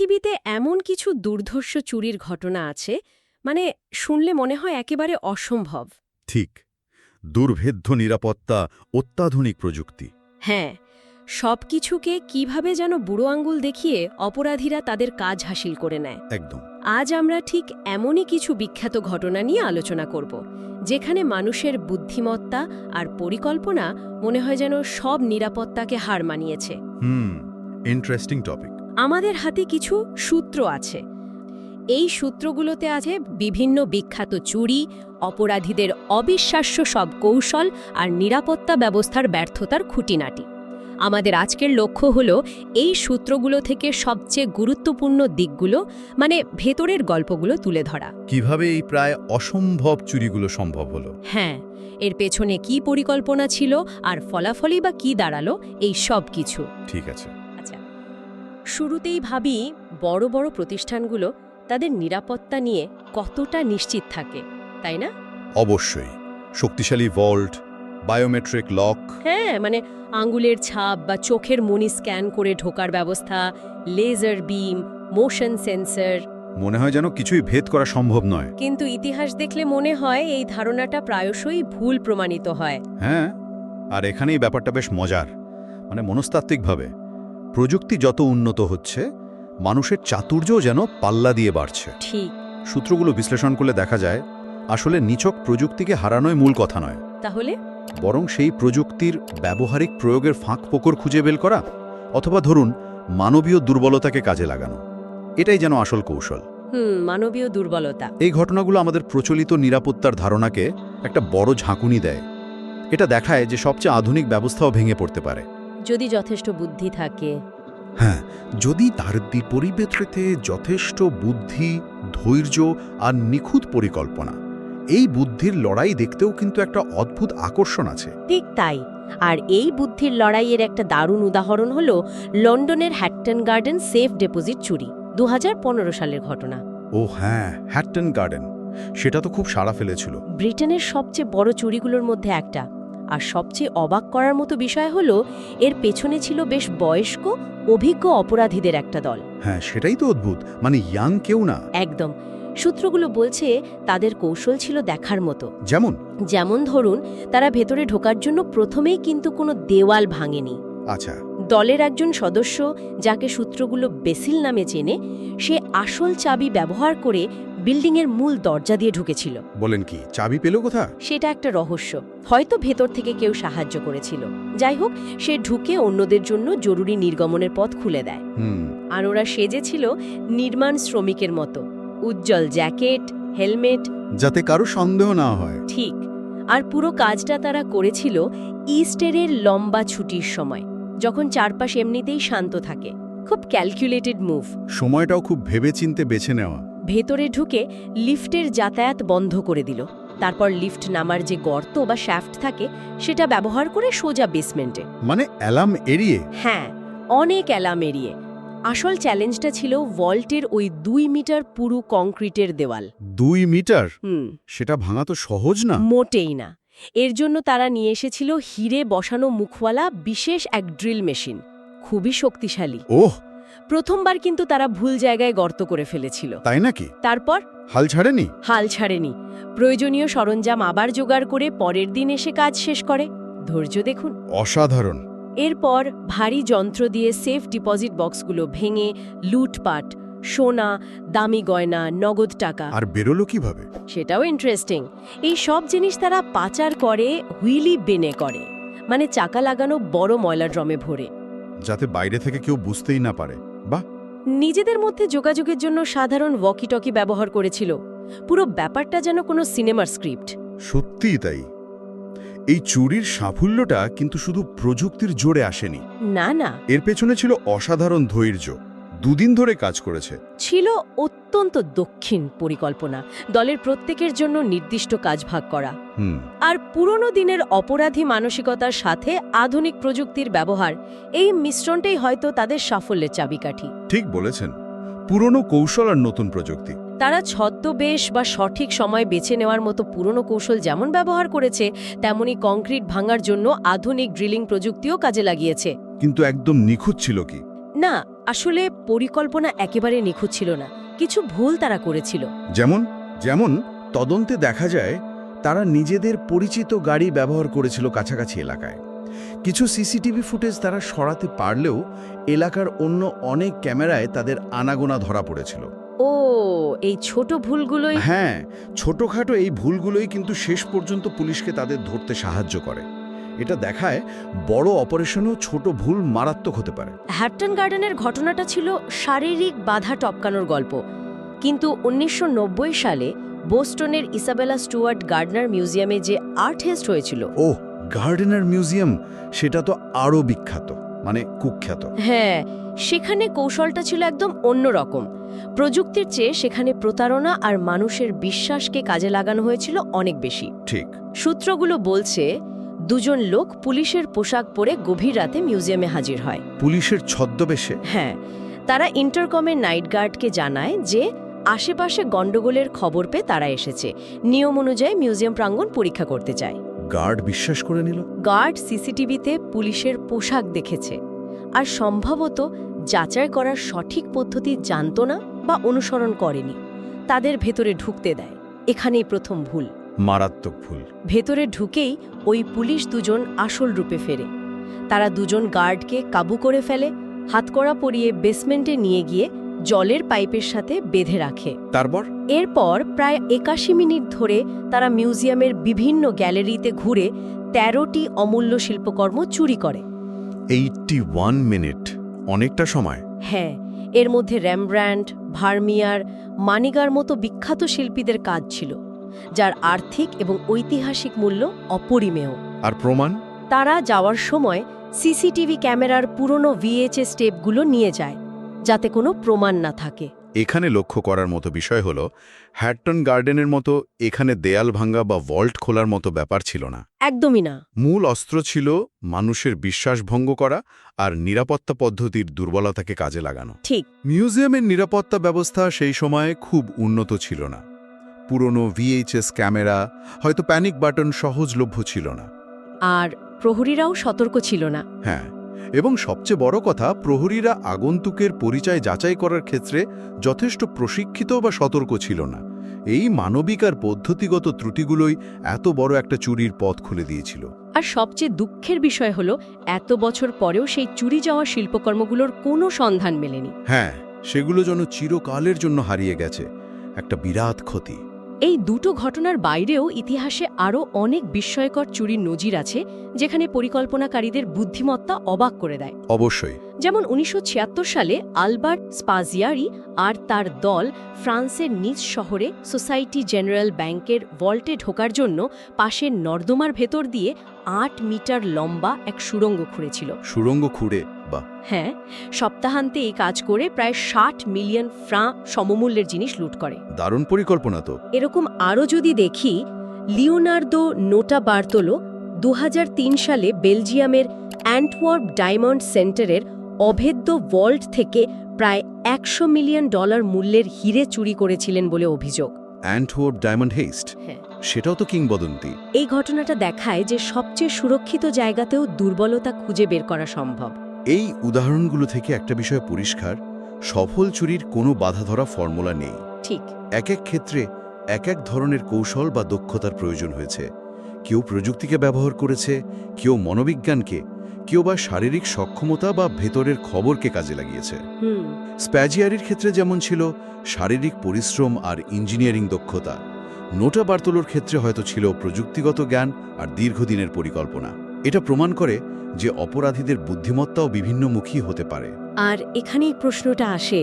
পৃথিবীতে এমন কিছু দুর্ধর্ষ চুরির ঘটনা আছে মানে শুনলে মনে হয় একেবারে অসম্ভব। ঠিক। দুর্ভেদ্য নিরাপত্তা অত্যাধুনিক প্রযুক্তি। হ্যাঁ সব কিছুকে কীভাবে যেন বুড়ো আঙ্গুল দেখিয়ে অপরাধীরা তাদের কাজ হাসিল করে নেয়। একদম। আজ আমরা ঠিক এমনই কিছু বিখ্যাত ঘটনা নিয়ে আলোচনা করব যেখানে মানুষের বুদ্ধিমত্তা আর পরিকল্পনা মনে হয় যেন সব নিরাপত্তাকে হার মানিয়েছে। হুম ইন্টারেস্টিং টপিক আমাদের হাতে কিছু সূত্র আছে। এই সূত্রগুলোতে আছে বিভিন্ন বিখ্যাত চুরি অপরাধীদের অবিশ্বাস্য সব কৌশল আর নিরাপত্তা ব্যবস্থার ব্যর্থতার খুঁটিনাটি। আমাদের আজকের লক্ষ্য হল এই সূত্রগুলো থেকে সবচেয়ে গুরুত্বপূর্ণ দিকগুলো মানে ভেতরের গল্পগুলো তুলে ধরা। কীভাবে এই প্রায় অসম্ভব চুরিগুলো সম্ভব হলো? হ্যাঁ এর পেছনে কি পরিকল্পনা ছিল আর ফলাফলই বা কি দাঁড়াল এই সব কিছু। ঠিক আছে। শুরুতেই ভাবি বড় বড় প্রতিষ্ঠানগুলো তাদের নিরাপত্তা নিয়ে কতটা নিশ্চিত থাকে তাই না? অবশ্যই। শক্তিশালী ভল্ট বায়োমেট্রিক লক। হ্যাঁ মানে আঙ্গুলের ছাপ বা চোখের মনি স্ক্যান করে ঢোকার ব্যবস্থা লেজার বিম মোশন সেন্সর। মনে হয় যেন কিছুই ভেদ করা সম্ভব নয়। কিন্তু ইতিহাস দেখলে মনে হয় এই ধারণাটা প্রায়শই ভুল প্রমাণিত হয়। হ্যাঁ আর এখানেই ব্যাপারটা বেশ মজার মানে মনস্তাত্ত্বিকভাবে। প্রযুক্তি যত উন্নত হচ্ছে মানুষের চাতুর্যও যেন পাল্লা দিয়ে বাড়ছে। ঠিক। সূত্রগুলো বিশ্লেষণ করলে দেখা যায় আসলে নিছক প্রযুক্তিকে হারানোই মূল কথা নয়। তাহলে? বরং সেই প্রযুক্তির ব্যবহারিক প্রয়োগের ফাঁক পোকর খুঁজে বের করা অথবা ধরুন মানবীয় দুর্বলতাকে কাজে লাগানো। এটাই যেন আসল কৌশল। হুম মানবীয় দুর্বলতা। এই ঘটনাগুলো আমাদের প্রচলিত নিরাপত্তার ধারণাকে একটা বড় ঝাঁকুনি দেয়। এটা দেখায় যে সবচেয়ে আধুনিক ব্যবস্থাও ভেঙে পড়তে পারে। যদি যথেষ্ট বুদ্ধি থাকে। হ্যাঁ যদি তার বিপরীতে যথেষ্ট বুদ্ধি ধৈর্য আর নিখুঁত পরিকল্পনা এই বুদ্ধির লড়াই দেখতেও কিন্তু একটা অদ্ভুত আকর্ষণ আছে। ঠিক তাই। আর এই বুদ্ধির লড়াইয়ের একটা দারুণ উদাহরণ হল লন্ডনের হ্যাটটন গার্ডেন সেফ ডিপোজিট চুরি দু হাজার পনেরো সালের ঘটনা। ও হ্যাঁ হ্যাটটন গার্ডেন। সেটা তো খুব সাড়া ফেলেছিল। ব্রিটেনের সবচেয়ে বড় চুরিগুলোর মধ্যে একটা। আর সবচেয়ে অবাক করার মতো বিষয় হলো এর পেছনে ছিল বেশ বয়স্ক অভিজ্ঞ অপরাধীদের একটা দল। হ্যাঁ সেটাই তো অদ্ভুত। মানে ইয়াং কেউ না। একদম। সূত্রগুলো বলছে তাদের কৌশল ছিল দেখার মতো। যেমন? যেমন ধরুন তারা ভেতরে ঢোকার জন্য প্রথমেই কিন্তু কোনো দেওয়াল ভাঙেনি। আচ্ছা। দলের একজন সদস্য যাকে সূত্রগুলো বেসিল নামে চেনে সে আসল চাবি ব্যবহার করে বিল্ডিংয়ের মূল দরজা দিয়ে ঢুকেছিল। বলেন কি চাবি পেল কোথা সেটা একটা রহস্য। হয়তো ভেতর থেকে কেউ সাহায্য করেছিল। যাই হোক সে ঢুকে অন্যদের জন্য জরুরি নির্গমনের পথ খুলে দেয়। হুম। আর ওরা সেজেছিল নির্মাণ শ্রমিকের মতো। উজ্জ্বল জ্যাকেট হেলমেট। যাতে কারও সন্দেহ না হয়। ঠিক। আর পুরো কাজটা তারা করেছিল ইস্টারের লম্বা ছুটির সময় যখন চারপাশ এমনিতেই শান্ত থাকে। খুব ক্যালকুলেটেড মুভ সময়টাও খুব ভেবেচিন্তে বেছে নেওয়া। ভেতরে ঢুকে লিফটের যাতায়াত বন্ধ করে দিল। তারপর লিফট নামার যে গর্ত বা শ্যাফট থাকে সেটা ব্যবহার করে সোজা বেসমেন্টে। মানে অ্যালার্ম এড়িয়ে? হ্যাঁ অনেক অ্যালার্ম এড়িয়ে। আসল চ্যালেঞ্জটা ছিল ভল্টের ওই দুই মিটার পুরু কংক্রিটের দেওয়াল। দুই মিটার? হুম। সেটা ভাঙা তো সহজ না? মোটেই না। এর জন্য তারা নিয়ে এসেছিল হিরে বসানো মুখওয়ালা বিশেষ এক ড্রিল মেশিন। খুবই শক্তিশালী। ওহ প্রথমবার কিন্তু তারা ভুল জায়গায় গর্ত করে ফেলেছিল। তাই নাকি? তারপর? হাল ছাড়েনি? হাল ছাড়েনি। প্রয়োজনীয় সরঞ্জাম আবার জোগাড় করে পরের দিন এসে কাজ শেষ করে। ধৈর্য দেখুন। অসাধারণ। এরপর ভারী যন্ত্র দিয়ে সেফ ডিপোজিট বক্সগুলো ভেঙে লুটপাট সোনা দামি গয়না নগদ টাকা। আর বেরোলো কীভাবে? সেটাও ইন্টারেস্টিং এই সব জিনিস তারা পাচার করে হুইলি বেনে করে। মানে চাকা লাগানো বড় ময়লা ড্রমে ভরে। যাতে বাইরে থেকে কেউ বুঝতেই না পারে। বা নিজেদের মধ্যে যোগাযোগের জন্য সাধারণ ওয়াকি টকি ব্যবহার করেছিল। পুরো ব্যাপারটা যেন কোনো সিনেমার স্ক্রিপ্ট। সত্যিই তাই। এই চুরির সাফল্যটা কিন্তু শুধু প্রযুক্তির জোরে আসেনি। না না। এর পেছনে ছিল অসাধারণ ধৈর্য। দুদিন ধরে কাজ করেছে। ছিল অত্যন্ত দক্ষিণ পরিকল্পনা দলের প্রত্যেকের জন্য নির্দিষ্ট কাজ ভাগ করা। আর পুরনো দিনের অপরাধী মানসিকতার সাথে আধুনিক প্রযুক্তির ব্যবহার এই মিশ্রণটাই হয়তো তাদের সাফল্যের চাবিকাঠি। ঠিক বলেছেন। পুরনো কৌশল আর নতুন প্রযুক্তি। তারা ছদ্মবেশ বা সঠিক সময় বেছে নেওয়ার মতো পুরনো কৌশল যেমন ব্যবহার করেছে তেমনি কংক্রিট ভাঙার জন্য আধুনিক ড্রিলিং প্রযুক্তিও কাজে লাগিয়েছে। কিন্তু একদম নিখুঁত ছিল কি? না আসলে পরিকল্পনা একেবারে নিখুঁত ছিল না। কিছু ভুল তারা করেছিল। যেমন যেমন তদন্তে দেখা যায় তারা নিজেদের পরিচিত গাড়ি ব্যবহার করেছিল কাছাকাছি এলাকায়। কিছু সিসিটিভি ফুটেজ তারা সরাতে পারলেও এলাকার অন্য অনেক ক্যামেরায় তাদের আনাগোনা ধরা পড়েছিল। ও এই ছোট ভুলগুলোই হ্যাঁ ছোটখাটো এই ভুলগুলোই কিন্তু শেষ পর্যন্ত পুলিশকে তাদের ধরতে সাহায্য করে। এটা দেখায় বড় অপারেশনেও ছোট ভুল মারাত্মক হতে পারে। হ্যাপটন গার্ডেনের ঘটনাটা ছিল শারীরিক বাধা টপকানোর গল্প। কিন্তু উনিশশো নব্বই সালে বোস্টনের ইসাবেলা স্টুয়ার্ট গার্ডনার মিউজিয়ামে যে আর্ট হেস্ট হয়েছিল। ও গার্ডেনার মিউজিয়াম? সেটা তো আরও বিখ্যাত মানে কুখ্যাত। হ্যাঁ সেখানে কৌশলটা ছিল একদম অন্যরকম প্রযুক্তির চেয়ে সেখানে প্রতারণা আর মানুষের বিশ্বাসকে কাজে লাগানো হয়েছিল অনেক বেশি। ঠিক। সূত্রগুলো বলছে দুজন লোক পুলিশের পোশাক পরে গভীর রাতে মিউজিয়ামে হাজির হয়। পুলিশের ছদ্মবেশে? হ্যাঁ তারা ইন্টারকমের নাইট গার্ডকে জানায় যে আশেপাশে গন্ডগোলের খবর পেয়ে তারা এসেছে। নিয়ম অনুযায়ী মিউজিয়াম প্রাঙ্গণ পরীক্ষা করতে চায়। গার্ড বিশ্বাস করে নিল? গার্ড সিসিটিভিতে পুলিশের পোশাক দেখেছে। আর সম্ভবত যাচাই করার সঠিক পদ্ধতি জানতো না বা অনুসরণ করেনি। তাদের ভেতরে ঢুকতে দেয়। এখানেই প্রথম ভুল। মারাত্মক ভুল। ভেতরে ঢুকেই ওই পুলিশ দুজন আসল রূপে ফেরে। তারা দুজন গার্ডকে কাবু করে ফেলে হাতকড়া পরিয়ে বেসমেন্টে নিয়ে গিয়ে জলের পাইপের সাথে বেঁধে রাখে। তারপর? এরপর প্রায় একাশি মিনিট ধরে তারা মিউজিয়ামের বিভিন্ন গ্যালারিতে ঘুরে তেরোটি অমূল্য শিল্পকর্ম চুরি করে। এইটটি ওয়ান মিনিট অনেকটা সময়। হ্যাঁ এর মধ্যে র্যামব্র্যান্ড ভার্মিয়ার মানিগার মতো বিখ্যাত শিল্পীদের কাজ ছিল। যার আর্থিক এবং ঐতিহাসিক মূল্য অপরিমেয়। আর প্রমাণ? তারা যাওয়ার সময় সিসিটিভি ক্যামেরার পুরনো ভিএচএস টেপগুলো নিয়ে যায় যাতে কোনো প্রমাণ না থাকে। এখানে লক্ষ্য করার মতো বিষয় হল হ্যাটটন গার্ডেনের মতো এখানে দেয়াল ভাঙ্গা বা ভল্ট খোলার মতো ব্যাপার ছিল না। একদমই না। মূল অস্ত্র ছিল মানুষের বিশ্বাস ভঙ্গ করা আর নিরাপত্তা পদ্ধতির দুর্বলতাকে কাজে লাগানো। ঠিক। মিউজিয়ামের নিরাপত্তা ব্যবস্থা সেই সময়ে খুব উন্নত ছিল না। পুরনো ভিএইচএস ক্যামেরা হয়তো প্যানিক বাটন সহজলভ্য ছিল না। আর প্রহরীরাও সতর্ক ছিল না। হ্যাঁ এবং সবচেয়ে বড় কথা প্রহরীরা আগন্তুকের পরিচয় যাচাই করার ক্ষেত্রে যথেষ্ট প্রশিক্ষিত বা সতর্ক ছিল না। এই মানবিক আর পদ্ধতিগত ত্রুটিগুলোই এত বড় একটা চুরির পথ খুলে দিয়েছিল। আর সবচেয়ে দুঃখের বিষয় হলো এত বছর পরেও সেই চুরি যাওয়া শিল্পকর্মগুলোর কোনো সন্ধান মেলেনি। হ্যাঁ সেগুলো যেন চিরকালের জন্য হারিয়ে গেছে। একটা বিরাট ক্ষতি। এই দুটো ঘটনার বাইরেও ইতিহাসে আরও অনেক বিস্ময়কর চুরির নজির আছে, যেখানে পরিকল্পনাকারীদের বুদ্ধিমত্তা অবাক করে দেয়। অবশ্যই। যেমন উনিশশো ছিয়াত্তর সালে আলবার্ট স্পাজিয়ারি আর তার দল ফ্রান্সের নিজ শহরে সোসাইটি জেনারেল ব্যাংকের ভল্টে ঢোকার জন্য পাশের নর্দমার ভেতর দিয়ে আট মিটার লম্বা এক সুড়ঙ্গ খুঁড়েছিল। সুড়ঙ্গ খুঁড়ে বা হ্যাঁ সপ্তাহান্তে এই কাজ করে প্রায় ষাট মিলিয়ন ফ্রাঁ সমমূল্যের জিনিস লুট করে। দারুণ পরিকল্পনা তো। এরকম আরও যদি দেখি লিওনার্দো নোটা বার্তোলো দু হাজার তিন সালে বেলজিয়ামের অ্যান্টওয়ার্প ডায়মন্ড সেন্টারের অভেদ্য ভল্ট থেকে প্রায় একশো মিলিয়ন ডলার মূল্যের হিরে চুরি করেছিলেন বলে অভিযোগ। অ্যান্টওয়ার্প ডায়মন্ড হেইস্ট হ্যাঁ। সেটাও তো কিংবদন্তি। এই ঘটনাটা দেখায় যে সবচেয়ে সুরক্ষিত জায়গাতেও দুর্বলতা খুঁজে বের করা সম্ভব। এই উদাহরণগুলো থেকে একটা বিষয় পরিষ্কার সফল চুরির কোনো বাধা ধরা ফর্মুলা নেই। ঠিক। এক এক ক্ষেত্রে এক এক ধরনের কৌশল বা দক্ষতার প্রয়োজন হয়েছে। কেউ প্রযুক্তিকে ব্যবহার করেছে কেউ মনোবিজ্ঞানকে কেউ বা শারীরিক সক্ষমতা বা ভেতরের খবরকে কাজে লাগিয়েছে। স্প্যাজিয়ারির ক্ষেত্রে যেমন ছিল শারীরিক পরিশ্রম আর ইঞ্জিনিয়ারিং দক্ষতা নোটা বার্তলোর ক্ষেত্রে হয়তো ছিল প্রযুক্তিগত জ্ঞান আর দীর্ঘদিনের পরিকল্পনা। এটা প্রমাণ করে যে অপরাধীদের বুদ্ধিমত্তাও বিভিন্নমুখী হতে পারে। আর এখানেই প্রশ্নটা আসে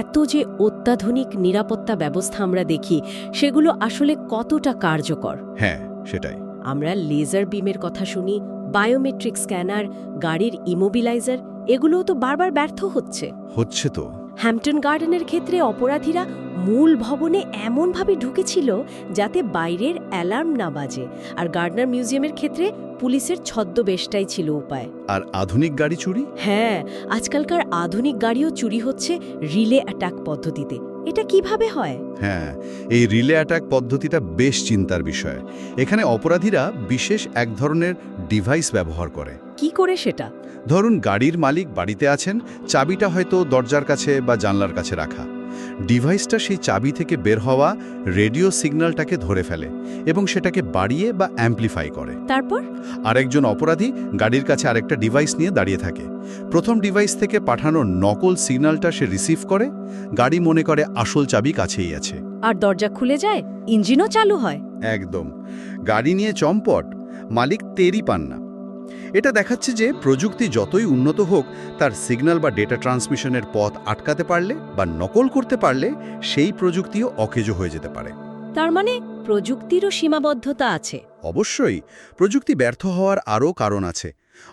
এত যে অত্যাধুনিক নিরাপত্তা ব্যবস্থা আমরা দেখি সেগুলো আসলে কতটা কার্যকর? হ্যাঁ সেটাই। আমরা লেজার বিমের কথা শুনি বায়োমেট্রিক স্ক্যানার গাড়ির ইমোবিলাইজার এগুলোও তো বারবার ব্যর্থ হচ্ছে। হচ্ছে তো। হ্যাম্পটন গার্ডেনের ক্ষেত্রে অপরাধীরা মূল ভবনে এমনভাবে ঢুকেছিল যাতে বাইরের অ্যালার্ম না বাজে আর গার্ডনার মিউজিয়ামের ক্ষেত্রে পুলিশের ছদ্মবেশটাই ছিল উপায়। আর আধুনিক গাড়ি চুরি? হ্যাঁ আজকালকার আধুনিক গাড়িও চুরি হচ্ছে রিলে অ্যাটাক পদ্ধতিতে। এটা কীভাবে হয়? হ্যাঁ এই রিলে অ্যাটাক পদ্ধতিটা বেশ চিন্তার বিষয়। এখানে অপরাধীরা বিশেষ এক ধরনের ডিভাইস ব্যবহার করে। কি করে সেটা? ধরুন গাড়ির মালিক বাড়িতে আছেন চাবিটা হয়তো দরজার কাছে বা জানলার কাছে রাখা। ডিভাইসটা সেই চাবি থেকে বের হওয়া রেডিও সিগন্যালটাকে ধরে ফেলে এবং সেটাকে বাড়িয়ে বা অ্যাম্প্লিফাই করে। তারপর? আরেকজন অপরাধী গাড়ির কাছে আরেকটা ডিভাইস নিয়ে দাঁড়িয়ে থাকে। প্রথম ডিভাইস থেকে পাঠানো নকল সিগন্যালটা সে রিসিভ করে। গাড়ি মনে করে আসল চাবি কাছেই আছে। আর দরজা খুলে যায় ইঞ্জিনও চালু হয়। একদম। গাড়ি নিয়ে চম্পট মালিক তেরই পান না। এটা দেখাচ্ছে যে প্রযুক্তি যতই উন্নত হোক তার সিগন্যাল বা ডেটা ট্রান্সমিশনের পথ আটকাতে পারলে বা নকল করতে পারলে সেই প্রযুক্তিও অকেজো হয়ে যেতে পারে। তার মানে প্রযুক্তিরও সীমাবদ্ধতা আছে। অবশ্যই প্রযুক্তি ব্যর্থ হওয়ার আরও কারণ আছে।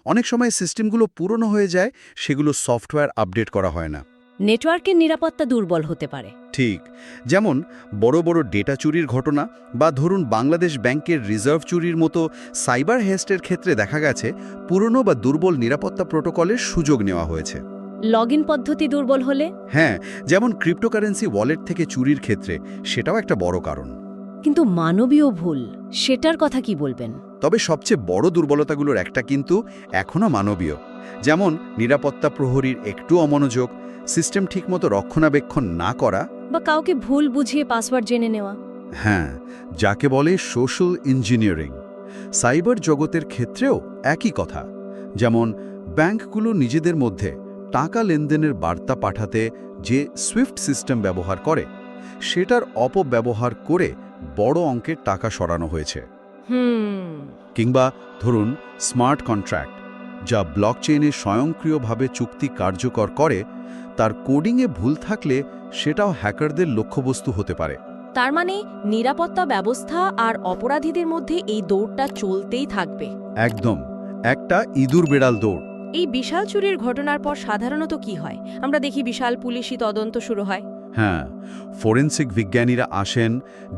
অনেক সময় সিস্টেমগুলো পুরনো হয়ে যায় সেগুলো সফটওয়্যার আপডেট করা হয় না। নেটওয়ার্কের নিরাপত্তা দুর্বল হতে পারে। ঠিক। যেমন বড় বড় ডেটা চুরির ঘটনা বা ধরুন বাংলাদেশ ব্যাংকের রিজার্ভ চুরির মতো সাইবার হেস্টের ক্ষেত্রে দেখা গেছে পুরনো বা দুর্বল নিরাপত্তা প্রোটোকলের সুযোগ নেওয়া হয়েছে। লগ পদ্ধতি দুর্বল হলে? হ্যাঁ যেমন ক্রিপ্টোকারেন্সি ওয়ালেট থেকে চুরির ক্ষেত্রে সেটাও একটা বড় কারণ। কিন্তু মানবীয় ভুল সেটার কথা কি বলবেন? তবে সবচেয়ে বড় দুর্বলতাগুলোর একটা কিন্তু এখনও মানবীয়। যেমন নিরাপত্তা প্রহরীর একটু অমনোযোগ সিস্টেম ঠিকমতো রক্ষণাবেক্ষণ না করা। বা কাউকে ভুল বুঝিয়ে পাসওয়ার্ড জেনে নেওয়া। হ্যাঁ যাকে বলে সোশ্যাল ইঞ্জিনিয়ারিং সাইবার জগতের ক্ষেত্রেও একই কথা। যেমন ব্যাংকগুলো নিজেদের মধ্যে টাকা লেনদেনের বার্তা পাঠাতে যে সুইফট সিস্টেম ব্যবহার করে সেটার অপব্যবহার করে বড় অঙ্কের টাকা সরানো হয়েছে। কিংবা ধরুন স্মার্ট কন্ট্রাক্ট যা ব্লকচেইনে স্বয়ংক্রিয়ভাবে চুক্তি কার্যকর করে তার কোডিংয়ে ভুল থাকলে সেটাও হ্যাকারদের লক্ষ্যবস্তু হতে পারে। তার মানে নিরাপত্তা ব্যবস্থা আর অপরাধীদের মধ্যে এই দৌড়টা চলতেই থাকবে। একদম একটা ইঁদুর বেড়াল দৌড়। এই বিশাল চুরির ঘটনার পর সাধারণত কি হয়? আমরা দেখি বিশাল পুলিশি তদন্ত শুরু হয়। হ্যাঁ ফরেন্সিক বিজ্ঞানীরা আসেন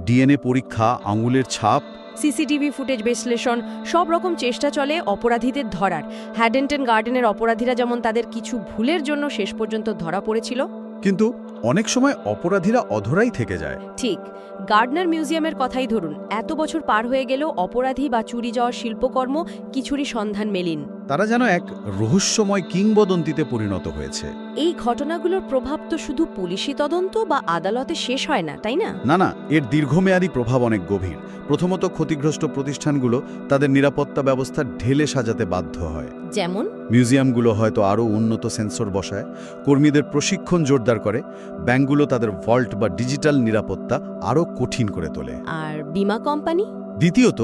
ডিএনএ পরীক্ষা আঙুলের ছাপ সিসিটিভি ফুটেজ বিশ্লেষণ সব রকম চেষ্টা চলে অপরাধীদের ধরার। হ্যাডেন্টন গার্ডেনের অপরাধীরা যেমন তাদের কিছু ভুলের জন্য শেষ পর্যন্ত ধরা পড়েছিল। কিন্তু অনেক সময় অপরাধীরা অধরাই থেকে যায়। ঠিক গার্ডনার মিউজিয়ামের কথাই ধরুন। এত বছর পার হয়ে গেলেও অপরাধী বা চুরি যাওয়ার শিল্পকর্ম কিছুরই সন্ধান মেলিন। তারা যেন এক রহস্যময় কিংবদন্তিতে পরিণত হয়েছে। এই ঘটনাগুলোর প্রভাব তো শুধু পুলিশি তদন্ত বা আদালতে শেষ হয় না তাই না? না না এর দীর্ঘমেয়াদী প্রভাব অনেক গভীর। প্রথমত ক্ষতিগ্রস্ত প্রতিষ্ঠানগুলো তাদের নিরাপত্তা ব্যবস্থা ঢেলে সাজাতে বাধ্য হয়। যেমন? মিউজিয়ামগুলো হয়তো আরও উন্নত সেন্সর বসায় কর্মীদের প্রশিক্ষণ জোরদার করে ব্যাংকগুলো তাদের ভল্ট বা ডিজিটাল নিরাপত্তা আরও কঠিন করে তোলে। আর বিমা কোম্পানি? দ্বিতীয়ত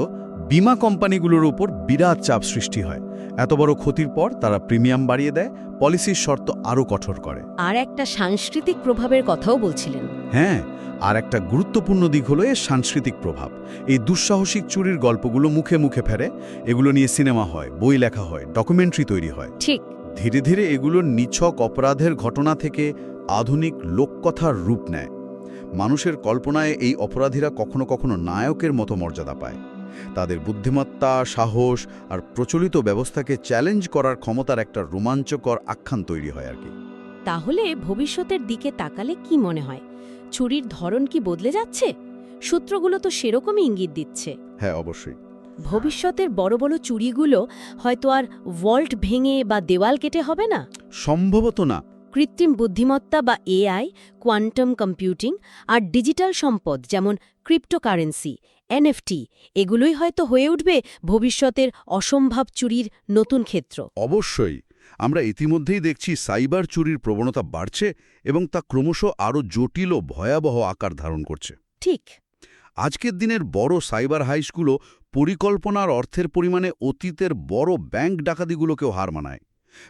বিমা কোম্পানিগুলোর উপর বিরাট চাপ সৃষ্টি হয়। এত বড় ক্ষতির পর তারা প্রিমিয়াম বাড়িয়ে দেয় পলিসির শর্ত আরও কঠোর করে। আর একটা সাংস্কৃতিক প্রভাবের কথাও বলছিলেন। হ্যাঁ আর একটা গুরুত্বপূর্ণ দিক হলো এর সাংস্কৃতিক প্রভাব। এই দুঃসাহসিক চুরির গল্পগুলো মুখে মুখে ফেরে এগুলো নিয়ে সিনেমা হয় বই লেখা হয় ডকুমেন্টারি তৈরি হয়। ঠিক। ধীরে ধীরে এগুলোর নিছক অপরাধের ঘটনা থেকে আধুনিক লোককথার রূপ নেয়। মানুষের কল্পনায় এই অপরাধীরা কখনো কখনো নায়কের মতো মর্যাদা পায়। তাদের বুদ্ধিমত্তা সাহস আর প্রচলিত ব্যবস্থাকে চ্যালেঞ্জ করার ক্ষমতার একটা রোমাঞ্চকর আখ্যান তৈরি হয় আর কি। তাহলে ভবিষ্যতের দিকে তাকালে কি মনে হয়? চুরির ধরন কি বদলে যাচ্ছে? সূত্রগুলো তো সেরকমই ইঙ্গিত দিচ্ছে। হ্যাঁ অবশ্যই। ভবিষ্যতের বড় বড় চুরিগুলো হয়তো আর ভল্ট ভেঙে বা দেওয়াল কেটে হবে না? সম্ভবত না। কৃত্রিম বুদ্ধিমত্তা বা এআই কোয়ান্টাম কম্পিউটিং আর ডিজিটাল সম্পদ যেমন ক্রিপ্টোকারেন্সি এনএফটি এগুলোই হয়তো হয়ে উঠবে ভবিষ্যতের অসম্ভব চুরির নতুন ক্ষেত্র। অবশ্যই। আমরা ইতিমধ্যেই দেখছি সাইবার চুরির প্রবণতা বাড়ছে এবং তা ক্রমশ আরও জটিল ও ভয়াবহ আকার ধারণ করছে। ঠিক। আজকের দিনের বড় সাইবার হাইসগুলো পরিকল্পনার অর্থের পরিমাণে অতীতের বড় ব্যাংক ডাকাতিগুলোকেও হার মানায়।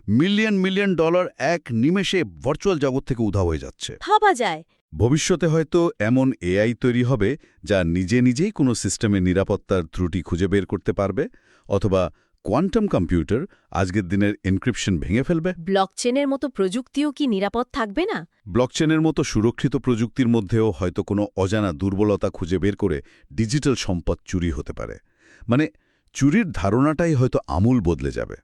মিলিয়ন মিলিয়ন ডলার এক নিমেষে ভার্চুয়াল জগৎ থেকে উধা হয়ে যাচ্ছে। ভাবা যায় ভবিষ্যতে হয়তো এমন এআই তৈরি হবে যা নিজে নিজেই কোনো সিস্টেমের নিরাপত্তার ত্রুটি খুঁজে বের করতে পারবে অথবা কোয়ান্টাম কম্পিউটার আজকের দিনের এনক্রিপশন ভেঙে ফেলবে। ব্লকচেনের মতো প্রযুক্তিও কি নিরাপদ থাকবে না? ব্লকচেনের মতো সুরক্ষিত প্রযুক্তির মধ্যেও হয়তো কোনো অজানা দুর্বলতা খুঁজে বের করে ডিজিটাল সম্পদ চুরি হতে পারে। মানে চুরির ধারণাটাই হয়তো আমূল বদলে যাবে।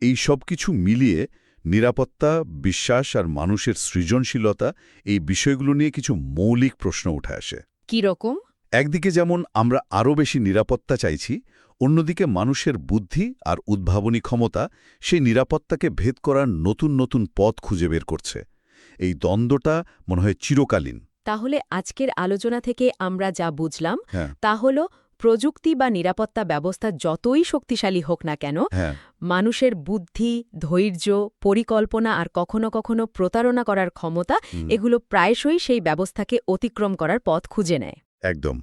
এই সব কিছু মিলিয়ে নিরাপত্তা বিশ্বাস আর মানুষের সৃজনশীলতা এই বিষয়গুলো নিয়ে কিছু মৌলিক প্রশ্ন উঠে আসে। কি রকম? একদিকে যেমন আমরা আরও বেশি নিরাপত্তা চাইছি অন্যদিকে মানুষের বুদ্ধি আর উদ্ভাবনী ক্ষমতা সেই নিরাপত্তাকে ভেদ করার নতুন নতুন পথ খুঁজে বের করছে। এই দ্বন্দ্বটা মনে হয় চিরকালীন। তাহলে আজকের আলোচনা থেকে আমরা যা বুঝলাম হ্যাঁ। তা হল প্রযুক্তি বা নিরাপত্তা ব্যবস্থা যতই শক্তিশালী হোক না কেন হ্যাঁ। মানুষের বুদ্ধি ধৈর্য পরিকল্পনা আর কখনো কখনো প্রতারণা করার ক্ষমতা এগুলো প্রায়শই সেই ব্যবস্থাকে অতিক্রম করার পথ খুঁজে নেয়। একদম।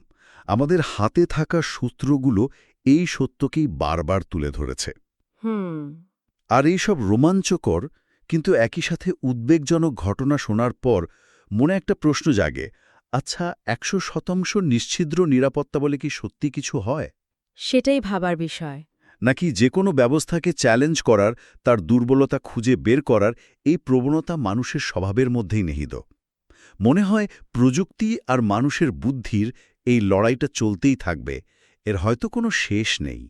আমাদের হাতে থাকা সূত্রগুলো এই সত্যকেই বারবার তুলে ধরেছে। হুম। আর এইসব রোমাঞ্চকর কিন্তু একই সাথে উদ্বেগজনক ঘটনা শোনার পর মনে একটা প্রশ্ন জাগে আচ্ছা একশো শতাংশ নিশ্ছিদ্র নিরাপত্তা বলে কি সত্যি কিছু হয়? সেটাই ভাবার বিষয়। নাকি যে কোনো ব্যবস্থাকে চ্যালেঞ্জ করার, তার দুর্বলতা খুঁজে বের করার এই প্রবণতা মানুষের স্বভাবের মধ্যেই নিহিত। মনে হয় প্রযুক্তি আর মানুষের বুদ্ধির এই লড়াইটা চলতেই থাকবে, এর হয়তো কোনো শেষ নেই।